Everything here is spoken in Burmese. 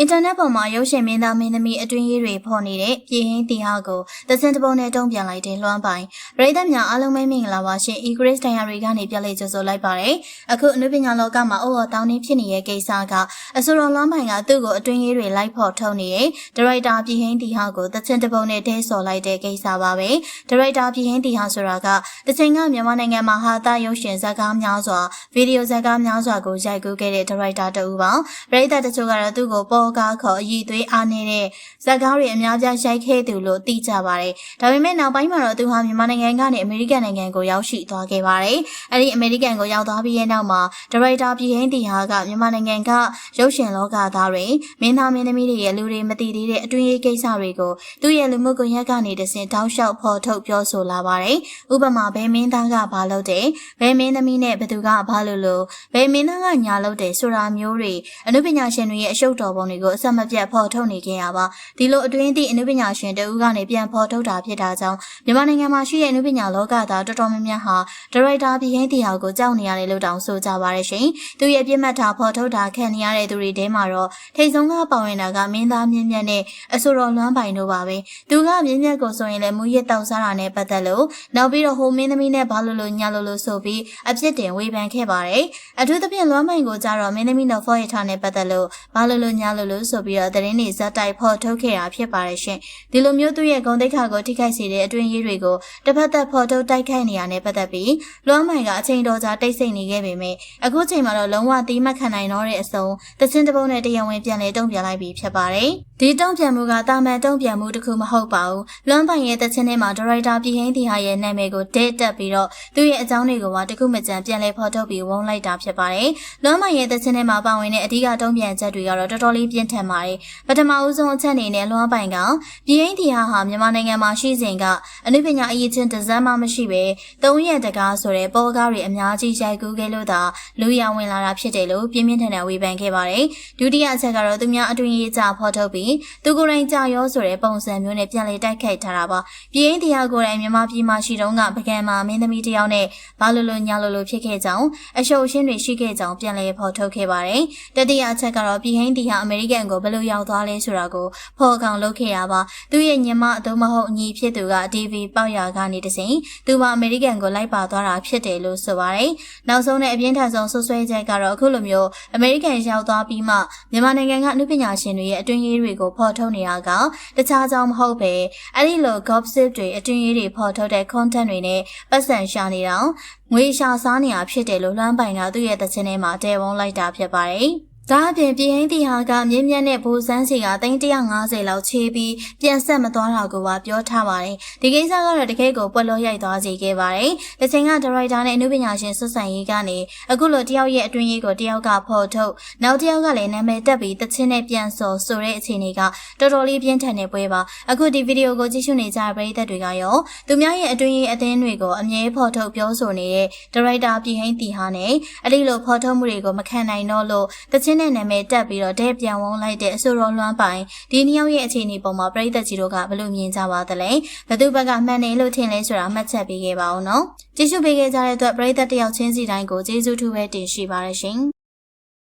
အင်တာနက်ပေါ်မှာရုပ်ရှင်မင်းသားမင်းသမီးအတွင်းရေးတွေဖော်နေတဲ့ပြည်ဟင်းတီဟာကိုသစင်တပုံနဲ့တုံ့ပြန်လိုက်တဲ့လွှမ်းပိုင်ပရိသတ်များအားလုံးပဲမင်္ဂလာပါရှင် Egris Diary ကနေပြလေကြိုဆိုလိုက်ပါတယ်အခုအနုပညာလောကမှာအော်အော်တောင်းနှင်းဖြစ်နေတဲ့ကိစ္စကအဆိုတော်လွှမ်းပိုင်ကသူ့ကိုအတွင်းရေးတွေလိုက်ဖော်ထုတ်နေတဲ့ဒရိုက်တာပြည်ဟင်းတီဟာကိုသစင်တပုံနဲ့တဲဆော်လိုက်တဲ့ကိစ္စပါပဲဒရိုက်တာပြည်ဟင်းတီဟာဆိုတာကတချိန်ကမြန်မာနိုင်ငံမှာဟာတာရုပ်ရှင်ဇာတ်ကားများစွာဗီဒီယိုဇာတ်ကားများစွာကိုရိုက်ကူးခဲ့တဲ့ဒရိုက်တာတူပါပရိသတ်တချို့ကတော့သူ့ကိုပေါ်ကားခေါ်အည်သွေးအားနေတဲ့ဇာတ်ကားတွေအများပြားရိုက်ခဲ့သူလို့သိကြပါတယ်။ဒါပေမဲ့နောက်ပိုင်းမှာတော့သူဟာမြန်မာနိုင်ငံကနေအမေရိကန်နိုင်ငံကိုရောက်ရှိသွားခဲ့ပါတယ်။အဲဒီအမေရိကန်ကိုရောက်သွားပြီးတဲ့နောက်မှာဒရိုက်တာပြည်ဟင်းတီဟာကမြန်မာနိုင်ငံကရုပ်ရှင်လောကသားတွေမင်းသားမင်းသမီးတွေရဲ့လူတွေမသိသေးတဲ့အတွင်းရေးကိစ္စတွေကိုသူ့ရဲ့လူမှုကွန်ရက်ကနေတဆင့်တောက်လျှောက်ဖော်ထုတ်ပြောဆိုလာပါတယ်။ဥပမာဘယ်မင်းသားကဘာလုပ်တယ်ဘယ်မင်းသမီးနဲ့ဘသူကဘာလုပ်လို့ဘယ်မင်းသားကညာလုပ်တယ်ဆိုတာမျိုးတွေအနုပညာရှင်တွေရဲ့အရှုပ်တော်ပုံတွေကိုအဆက်မပြတ်ဖော်ထုတ်နေခဲ့ရပါဒီလိုအတွင်းသည့်အနုပညာရှင်တဦးကနေပြန်ဖော်ထုတ်တာဖြစ်တာကြောင့်မြန်မာနိုင်ငံမှာရှိတဲ့အနုပညာလောကသားတော်တော်များများဟာဒရိုက်တာပြည်ဟင်းတီဟာကိုကြောက်နေရတယ်လို့တောင်ဆိုကြပါရရှင်သူရဲ့ပြစ်မှတ်ထားဖော်ထုတ်တာခံနေရတဲ့သူတွေထဲမှာတော့ထိတ်ဆုံးကပါဝင်တာကမင်းသားမြင့်မြတ်နဲ့အဆိုတော်လွမ်းပိုင်တို့ပါပဲသူကမြင့်မြတ်ကိုဆိုရင်လည်းမူရစ်တောက်စားတာနဲ့ပတ်သက်လို့နောက်ပြီးတော့ဟိုမင်းသမီးနဲ့ဘာလို့လို့ညာလို့လို့ဆိုပြီးအပြစ်တင်ဝေဖန်ခဲ့ပါတယ်အထူးသဖြင့်လွမ်းပိုင်ကိုကြတော့မင်းသမီးနော်ဖော်ရထားနဲ့ပတ်သက်လို့ဘာလို့လို့ညာလို့လို့ဆိုပြီးတော့သတင်းတွေဇက်တိုက်ဖော်ထုတ်ခဲ့တာဖြစ်ပါတယ်ရှင်ဒီလိုမျိုးသူ့ရဲ့ဂုဏ်သိက္ခာကိုထိခိုက်စေတဲ့အတွင်းရေးတွေကိုတစ်ဖက်သက်ဖော်ထုတ်တိုက်ခိုက်နေရတဲ့ပတ်သက်ပြီးလွမ်းမိုင်ကအချိန်တော်ကြာတိတ်ဆိတ်နေခဲ့ပေမဲ့အခုချိန်မှာတော့လုံးဝတီးမခံနိုင်တော့တဲ့အစုံတချင်းတပုံးနဲ့တရားဝင်ပြန်လဲတုံ့ပြန်လိုက်ပြီဖြစ်ပါတယ် ဒီတုံ့ပြန်မှုကတာမန်တုံ့ပြန်မှုတစ်ခုမဟုတ်ပါဘူးလွမ်းပိုင်ရဲ့တချင်းထဲမှာဒရိုက်တာပြည်ဟင်းတီဟာရဲ့နာမည်ကိုဒဲတက်ပြီးတော့သူ့ရဲ့အကြောင်းတွေကိုပါတခုမကြံပြန်လဲဖော်ထုတ်ပြီးဝုန်းလိုက်တာဖြစ်ပါတယ်လွမ်းပိုင်ရဲ့တချင်းထဲမှာပါဝင်တဲ့အဓိကတုံ့ပြန်ချက်တွေကတော့တော်တော်လေးပြင်းထန်ပါတယ်ပထမဦးဆုံးအချက်အနေနဲ့လွမ်းပိုင်ကပြည်ဟင်းတီဟာဟာမြန်မာနိုင်ငံမှာရှိစဉ်ကအနုပညာအရေးချင်းတစမ်းမှမရှိပဲသုံးရက်တကားဆိုတဲ့ပေါ်ကားတွေအများကြီးရိုက်ကူးခဲ့လို့သာလူရဝင်လာတာဖြစ်တယ်လို့ပြင်းပြင်းထန်ထန်ဝေဖန်ခဲ့ပါတယ်ဒုတိယအချက်ကတော့သူများအတွင်ရေးကြဖော်ထုတ်ပြီးသူကိုယ်တိုင်ကြာရောဆိုတဲ့ပုံစံမျိုးနဲ့ပြန်လည်တိုက်ခိုက်ထားတာပါပြည်ရင်းတရားကိုယ်တိုင်မြန်မာပြည်မှာရှိတုန်းကပကံမှာမင်းသမီးတယောက်နဲ့ဘာလို့လို့ညာလို့လို့ဖြစ်ခဲ့ကြောင်းအရှုပ်ရှင်းတွေရှိခဲ့ကြောင်းပြန်လည်ဖော်ထုတ်ခဲ့ပါတယ်တတိယအချက်ကတော့ပြည်ရင်းတရားအမေရိကန်ကိုဘယ်လိုရောက်သွားလဲဆိုတာကိုဖော်ကောင်လုပ်ခဲ့ရပါသူရဲ့ညီမအသို့မဟုတ်ညီဖြစ်သူက DV ပေါက်ရာကနေတစဉ်သူကအမေရိကန်ကိုလိုက်ပါသွားတာဖြစ်တယ်လို့ဆိုပါတယ်နောက်ဆုံးနဲ့အပြင်းထန်ဆုံးဆွဆွဲချက်ကတော့အခုလိုမျိုးအမေရိကန်ရောက်သွားပြီးမှမြန်မာနိုင်ငံကအမှုပညာရှင်တွေရဲ့အတွင်းရေးတွေကိုဖော်ထုတ်နေတာကတခြားကြောင့်မဟုတ်ပဲအဲ့ဒီလို gossip တွေအတွင်းရေးတွေဖော်ထုတ်တဲ့ content တွေနဲ့ပတ်စံရှာနေတာငွေရှာစားနေတာဖြစ်တယ်လို့လွှမ်းပိုင်ကသူ့ရဲ့သချင်းထဲမှာတဲဝုန်းလိုက်တာဖြစ်ပါတယ် ဒါအပြင်ပြည်ဟင်းတီဟာကမြင်းမြတ်နဲ့ဘူစန်းစီက350လောက်ချေးပြီးပြန်ဆက်မသွားတာကိုပါပြောထားပါတယ်။ဒီကိစ္စကတော့တကယ်ကိုပွက်လို့ရိုက်သွားစေခဲ့ပါတယ်။တစ်ချိန်ကဒါရိုက်တာနဲ့အမှုပညာရှင်ဆွဆန်ရေးကနေအခုလိုတယောက်ရဲ့အတွင်းရေးကိုတယောက်ကဖော်ထုတ်နောက်တယောက်ကလည်းနာမည်တက်ပြီးတချင်းနဲ့ပြန်စော်ဆိုတဲ့အခြေအနေကတော်တော်လေးပြင်းထန်နေပွဲပါ။အခုဒီဗီဒီယိုကိုကြည့်ရှုနေကြတဲ့ပရိသတ်တွေကရောသူများရဲ့အတွင်းရေးအသင်းတွေကိုအမြဲဖော်ထုတ်ပြောဆိုနေတဲ့ဒါရိုက်တာပြည်ဟင်းတီဟာနဲ့အဲ့ဒီလိုဖော်ထုတ်မှုတွေကိုမခံနိုင်တော့လို့တချင်းနဲ့နာမည်တက်ပြီးတော့တဲ့ပြန်ဝုန်းလိုက်တဲ့အဆိုတော်လွှမ်းပိုင်ဒီနှစ်ယောက်ရဲ့အခြေအနေပုံမှာပရိသတ်ကြီးတို့ကဘယ်လိုမြင်ကြပါသလဲဘသူဘက်ကမှန်တယ်လို့ထင်လဲဆိုတာမှတ်ချက်ပေးခဲ့ပါဦးနော်ကြည့်ရှုပေးခဲ့ကြတဲ့အတွက်ပရိသတ်တယောက်ချင်းစီတိုင်းကိုကျေးဇူးထူးပဲတင်ရှိပါရရှင်